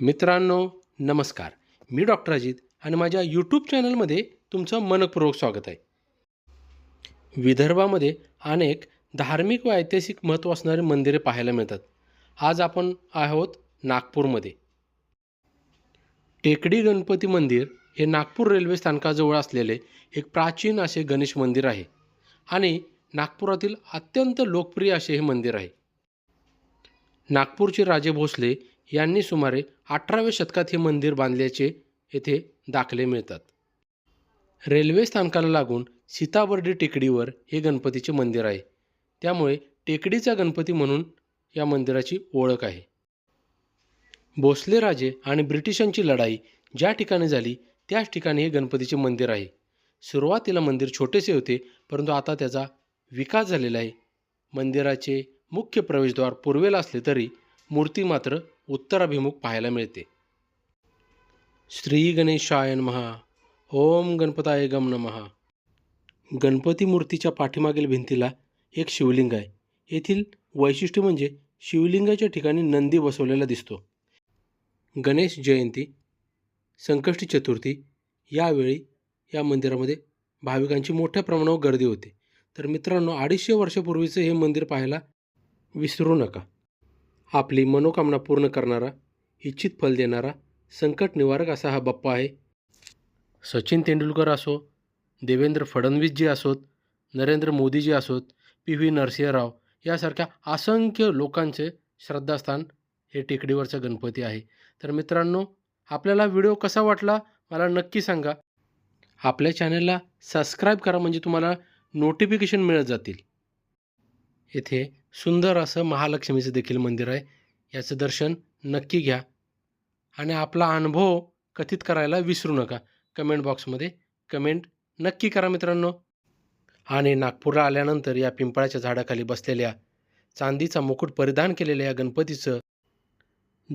मित्रांनो नमस्कार. मी डॉक्टर अजित आणि माझ्या यूट्यूब चॅनलमध्ये तुमचं मनपूर्वक स्वागत आहे. विदर्भामध्ये अनेक धार्मिक व ऐतिहासिक महत्त्व असणारी मंदिरे पाहायला मिळतात. आज आपण आहोत नागपूरमध्ये. टेकडी गणपती मंदिर हे नागपूर रेल्वे स्थानकाजवळ असलेले एक प्राचीन असे गणेश मंदिर आहे आणि नागपुरातील अत्यंत लोकप्रिय असे हे मंदिर आहे. नागपूरचे राजे भोसले यांनी सुमारे अठराव्या शतकात हे मंदिर बांधल्याचे येथे दाखले मिळतात. रेल्वे स्थानकाला लागून सीताबर्डी टेकडीवर हे गणपतीचे मंदिर आहे. त्यामुळे टेकडीचा गणपती म्हणून या मंदिराची ओळख आहे. भोसले राजे आणि ब्रिटिशांची लढाई ज्या ठिकाणी झाली त्याच ठिकाणी हे गणपतीचे मंदिर आहे. सुरुवातीला मंदिर छोटेसे होते परंतु आता त्याचा विकास झालेला आहे. मंदिराचे मुख्य प्रवेशद्वार पूर्वेला असले तरी मूर्ती मात्र उत्तराभिमुख पाहायला मिळते. श्री गणेशाय महा ओम गणपताय गम नमहा गणपती मूर्तीच्या पाठीमागील भिंतीला एक शिवलिंग आहे. येथील वैशिष्ट्य म्हणजे शिवलिंगाच्या ठिकाणी नंदी बसवलेला दिसतो. गणेश जयंती संकष्टी चतुर्थी यावेळी या मंदिरामध्ये भाविकांची मोठ्या प्रमाणावर गर्दी होते. तर मित्रांनो अडीचशे वर्षापूर्वीचं हे मंदिर पाहायला विसरू नका. आपली मनोकामना पूर्ण करणारा इच्छित फल देणारा संकट निवारक असा हा बाप्पा आहे. सचिन तेंडुलकर असो देवेंद्र फडणवीसजी असोत नरेंद्र मोदीजी असोत पी व्ही नरसिंहराव यासारख्या असंख्य लोकांचे श्रद्धास्थान हे टेकडीवरचं गणपती आहे. तर मित्रांनो आपल्याला व्हिडिओ कसा वाटला मला नक्की सांगा. आपल्या चॅनलला सबस्क्राईब करा म्हणजे तुम्हाला नोटिफिकेशन मिळत जातील. येथे सुंदर असं महालक्ष्मीचं देखील मंदिर आहे. याचं दर्शन नक्की घ्या. आणि आपला अनुभव कथित करायला विसरू नका. कमेंट बॉक्समध्ये कमेंट नक्की करा मित्रांनो. आणि नागपूरला आल्यानंतर या पिंपळाच्या झाडाखाली बसलेल्या चांदीचा मुकुट परिधान केलेल्या या गणपतीचं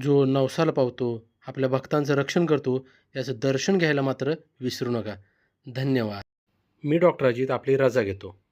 जो नवसाल पावतो आपल्या भक्तांचं रक्षण करतो याचं दर्शन घ्यायला मात्र विसरू नका. धन्यवाद. मी डॉक्टर अजित आपली रजा घेतो.